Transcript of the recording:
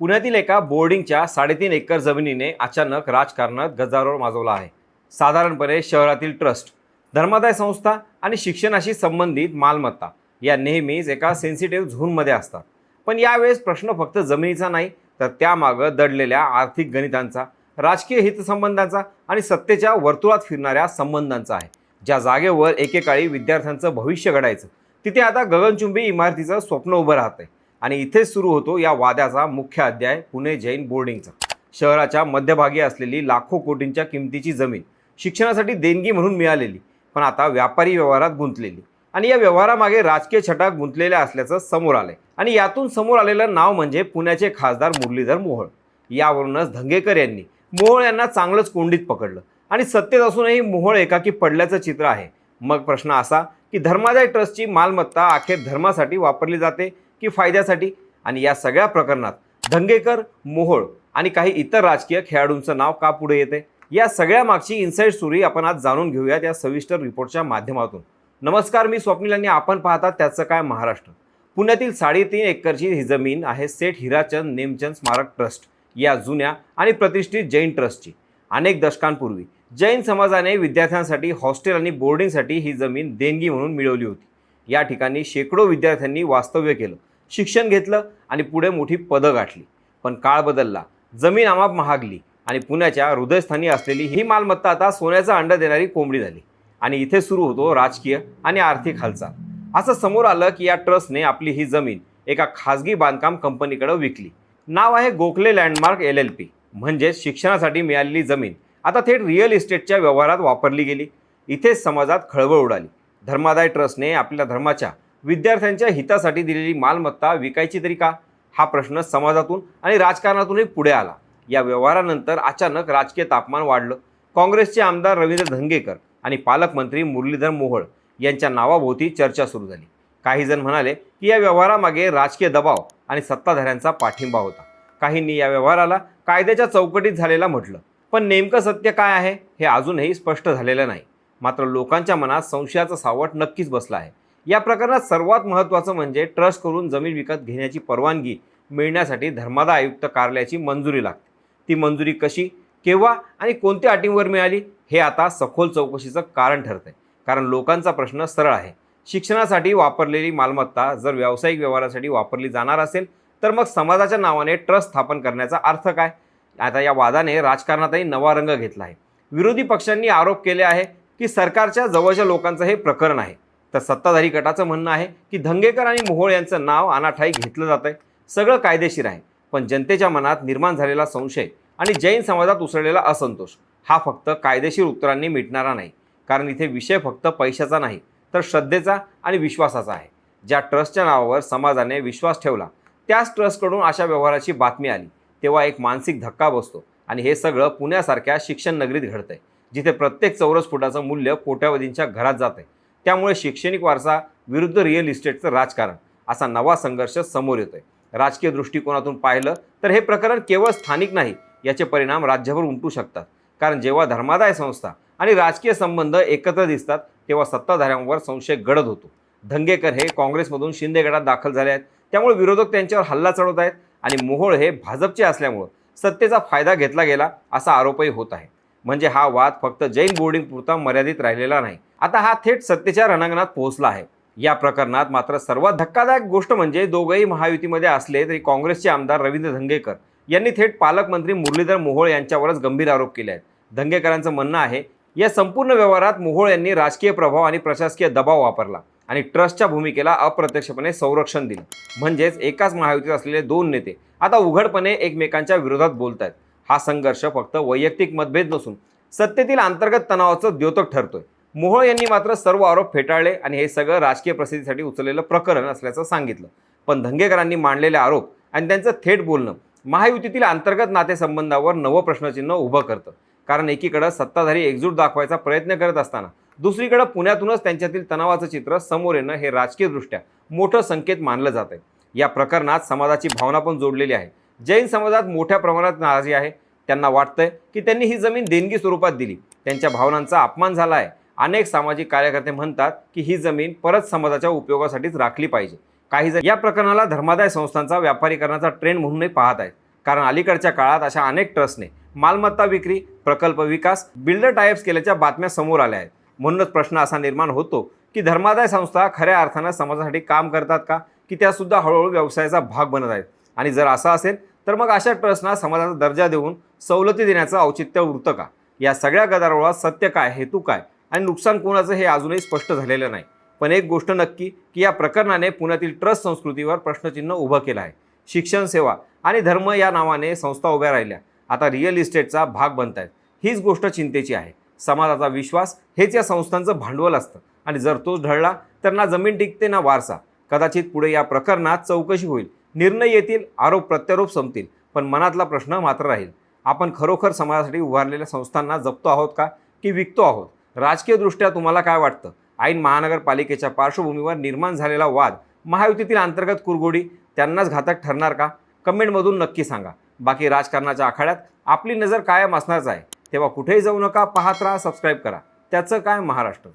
पुण्यातील एका बोर्डिंगच्या साडेतीन एकर जमिनीने अचानक राजकारणात गजारोळ माजवला आहे. साधारणपणे शहरातील ट्रस्ट धर्मादाय संस्था आणि शिक्षणाशी संबंधित मालमत्ता या नेहमीच एका सेन्सिटिव्ह झोनमध्ये असतात. पण यावेळेस प्रश्न फक्त जमिनीचा नाही तर त्यामागं दडलेल्या आर्थिक गणितांचा राजकीय हितसंबंधांचा आणि सत्तेच्या वर्तुळात फिरणाऱ्या संबंधांचा आहे. ज्या जागेवर एकेकाळी विद्यार्थ्यांचं भविष्य घडायचं तिथे आता गगनचुंबी इमारतीचं स्वप्न उभं राहतंय. आणि इथेच सुरू होतो या वाद्याचा मुख्य अध्याय पुणे जैन बोर्डिंगचा. शहराच्या मध्यभागी असलेली लाखो कोटींच्या किमतीची जमीन शिक्षणासाठी देणगी म्हणून मिळालेली पण आता व्यापारी व्यवहारात गुंतलेली आणि या व्यवहारामागे राजकीय छटा गुंतलेल्या असल्याचं समोर आलंय. आणि यातून समोर आलेलं नाव म्हणजे पुण्याचे खासदार मुरलीधर मोहोळ. यावरूनच धंगेकर यांनी मोहोळ यांना चांगलंच कोंडीत पकडलं आणि सत्तेत असूनही मोहोळ एकाकी पडल्याचं चित्र आहे. मग प्रश्न असा की धर्मादाय ट्रस्टची मालमत्ता अखेर धर्मासाठी वापरली जाते की फायद्यासाठी. आणि या सगळ्या प्रकरणात धंगेकर मोहोळ आणि काही इतर राजकीय खेळाडूंचं नाव का पुढे येते? या सगळ्या मागची इन्साईड स्टोरी आपण आज जाणून घेऊयात या सविस्तर रिपोर्टच्या माध्यमातून. नमस्कार मी स्वप्नील आणि आपण पाहतात त्याचं काय महाराष्ट्र. पुण्यातील साडेतीन एकरची ही जमीन आहे सेठ हिराचंद नेमचंद स्मारक ट्रस्ट या जुन्या आणि प्रतिष्ठित जैन ट्रस्टची. अनेक दशकांपूर्वी जैन समाजाने विद्यार्थ्यांसाठी हॉस्टेल आणि बोर्डिंगसाठी ही जमीन देणगी म्हणून मिळवली होती. या ठिकाणी शेकडो विद्यार्थ्यांनी वास्तव्य केलं. शिक्षण घेतलं आणि पुढे मोठी पदं गाठली. पण काळ बदलला. जमीन आमाप महागली आणि पुण्याच्या हृदयस्थानी असलेली ही मालमत्ता आता सोन्याचा अंड देणारी कोंबडी झाली. आणि इथे सुरू होतो राजकीय आणि आर्थिक हालचाल. असं समोर आलं की या ट्रस्टने आपली ही जमीन एका खाजगी बांधकाम कंपनीकडे विकली. नाव आहे Gokhale landmark L L P म्हणजेच शिक्षणासाठी मिळालेली जमीन आता थेट रिअल इस्टेटच्या व्यवहारात वापरली गेली. इथेच समाजात खळबळ उडाली. धर्मादाय ट्रस्टने आपल्या धर्माच्या विद्यार्थ्यांच्या हितासाठी दिलेली मालमत्ता विकायची तरी का? हा प्रश्न समाजातून आणि राजकारणातूनही पुढे आला. या व्यवहारानंतर अचानक राजकीय तापमान वाढलं. काँग्रेसचे आमदार रवींद्र धंगेकर आणि पालकमंत्री मुरलीधर मोहोळ यांच्या नावाभोवती चर्चा सुरू झाली. काही जण म्हणाले की या व्यवहारामागे राजकीय दबाव आणि सत्ताधाऱ्यांचा पाठिंबा होता. काहींनी या व्यवहाराला कायद्याच्या चौकटीत झालेला म्हटलं. पण नेमकं सत्य काय आहे हे अजूनही स्पष्ट झालेलं नाही. मात्र लोकांच्या मनात संशयाचं सावट नक्कीच बसलं आहे. या प्रकरणात सर्वात महत्त्वाचं म्हणजे ट्रस्ट करून जमीन विकत घेण्याची परवानगी मिळण्यासाठी धर्मादा आयुक्त कार्यालयाची मंजुरी लागते. ती मंजुरी कशी केव्हा आणि कोणत्या अटींवर मिळाली हे आता सखोल चौकशीचं कारण ठरतंय. कारण लोकांचा प्रश्न सरळ आहे. शिक्षणासाठी वापरलेली मालमत्ता जर व्यावसायिक व्यवहारासाठी वापरली जाणार असेल तर मग समाजाच्या नावाने ट्रस्ट स्थापन करण्याचा अर्थ काय? आता या वादाने राजकारणातही नवा रंग घेतला आहे. विरोधी पक्षांनी आरोप केले आहे की सरकारच्या जवळच्या लोकांचं हे प्रकरण आहे. तर सत्ताधारी गटाचं म्हणणं आहे की धंगेकर आणि मोहोळ यांचं नाव अनाठाई घेतलं जात आहे सगळं कायदेशीर आहे. पण जनतेच्या मनात निर्माण झालेला संशय आणि जैन समाजात उसळलेला असंतोष हा फक्त कायदेशीर उत्तरांनी मिटणारा नाही. कारण इथे विषय फक्त पैशाचा नाही तर श्रद्धेचा आणि विश्वासाचा आहे. ज्या ट्रस्टच्या नावावर समाजाने विश्वास ठेवला त्याच ट्रस्टकडून अशा व्यवहाराची बातमी आली. तेव्हा एक मानसिक धक्का बसतो आणि हे सगळं पुण्यासारख्या शिक्षण नगरीत घडतंय जिथे प्रत्येक चौरस फुटाचं मूल्य कोट्यावधींच्या घरात जाते त्यामुळे शैक्षणिक वारसा विरुद्ध रिअल इस्टेटचं राजकारण असा नवा संघर्ष समोर येतोय. राजकीय दृष्टिकोनातून पाहिलं तर हे प्रकरण केवळ स्थानिक नाही याचे परिणाम राज्यभर उमटू शकतात. कारण जेव्हा धर्मादाय संस्था आणि राजकीय संबंध एकत्र दिसतात तेव्हा सत्ताधाऱ्यांवर संशय गडद होतो. धंगेकर हे काँग्रेसमधून शिंदे गटात दाखल झाले आहेत. त्यामुळे विरोधक त्यांच्यावर हल्ला चढवत आहेत आणि मोहोळ हे भाजपचे असल्यामुळं सत्तेचा फायदा घेतला गेला असा आरोपही होत आहे. म्हणजे हा वाद फक्त जैन बोर्डिंग पुरता मर्यादित राहिलेला नाही. आता हा थेट सत्तेच्या रणांगणात पोहोचला आहे. या प्रकरणात मात्र सर्वात धक्कादायक गोष्ट म्हणजे दोघंही महायुतीमध्ये असले तरी काँग्रेसचे आमदार रवींद्र धंगेकर यांनी थेट पालकमंत्री मुरलीधर मोहोळ यांच्यावरच गंभीर आरोप केले आहेत. धंगेकरांचं म्हणणं आहे या संपूर्ण व्यवहारात मोहोळ यांनी राजकीय प्रभाव आणि प्रशासकीय दबाव वापरला आणि ट्रस्टच्या भूमिकेला अप्रत्यक्षपणे संरक्षण दिलं. म्हणजेच एकाच महायुतीत असलेले दोन नेते आता उघडपणे एकमेकांच्या विरोधात बोलत आहेत हा संघर्ष फक्त वैयक्तिक मतभेद नसून सत्तेतील अंतर्गत तणावाचं द्योतक ठरतोय. मोहोळ यांनी मात्र सर्व आरोप फेटाळले आणि हे सगळं राजकीय प्रसिद्धीसाठी उचललेलं प्रकरण असल्याचं सांगितलं. पण धंगेकरांनी मांडलेले आरोप आणि त्यांचं थेट बोलणं महायुतीतील अंतर्गत नातेसंबंधावर नवं प्रश्नचिन्ह उभं करतं. कारण एकीकडं सत्ताधारी एकजूट दाखवायचा प्रयत्न करत असताना दुसरीकडं पुण्यातूनच त्यांच्यातील तणावाचं चित्र समोर येणं हे राजकीयदृष्ट्या मोठं संकेत मानलं जात आहे या प्रकरणात समाजाची भावना पण जोडलेली आहे. जैन समाजात मोठ्या प्रमाणात नाराजी आहे. त्यांना वाटतंय की त्यांनी ही जमीन देणगी स्वरूपात दिली. त्यांच्या भावनांचा अपमान झाला आहे अनेक सामाजिक कार्यकर्ते म्हणतात की ही जमीन परत समाजाच्या उपयोगासाठीच राखली पाहिजे. काही जण या प्रकरणाला धर्मादाय संस्थांचा व्यापारीकरणाचा ट्रेंड म्हणूनही पाहत आहेत. कारण अलीकडच्या काळात अशा अनेक ट्रस्टने मालमत्ता विक्री प्रकल्प विकास बिल्डर टायप्स केल्याच्या बातम्या समोर आल्या आहेत. म्हणूनच प्रश्न असा निर्माण होतो की धर्मादाय संस्था खऱ्या अर्थानं समाजासाठी काम करतात का? की त्यासुद्धा हळूहळू व्यवसायाचा भाग बनत आहेत. आणि जर असं असेल तर मग अशा ट्रस्टना समाजाचा दर्जा देऊन सवलती देण्याचं औचित्य उरतं का? या सगळ्या गदारोळात सत्य काय हेतू काय? आणि नुकसान कोणाचं हे अजूनही स्पष्ट झालेलं नाही. पण एक गोष्ट नक्की की या प्रकरणाने पुण्यातील ट्रस्ट संस्कृतीवर प्रश्नचिन्ह उभं केलं आहे. शिक्षण सेवा आणि धर्म या नावाने संस्था उभ्या राहिल्या. आता रिअल इस्टेटचा भाग बनत आहेत हीच गोष्ट चिंतेची आहे. समाजाचा विश्वास हेच या संस्थांचं भांडवल असतं. आणि जर तोच ढळला तर ना जमीन टिकते ना वारसा. कदाचित पुढे या प्रकरणात चौकशी होईल. निर्णय येतील आरोप प्रत्यारोप संपतील. पण मनातला प्रश्न मात्र राहील. आपण खरोखर समाजासाठी उभारलेल्या संस्थांना जपतो आहोत का? की विकतो आहोत? राजकीयदृष्ट्या तुम्हाला काय वाटतं? ऐन महानगरपालिकेच्या पार्श्वभूमीवर निर्माण झालेला वाद महायुतीतील अंतर्गत कुरगोडी त्यांनाच घातक ठरणार का? कमेंटमधून नक्की सांगा. बाकी राजकारणाच्या आखाड्यात आपली नजर कायम असणारच आहे. तेव्हा कुठेही जाऊ नका पाहत राहा सबस्क्राईब करा. त्याचं काय महाराष्ट्र?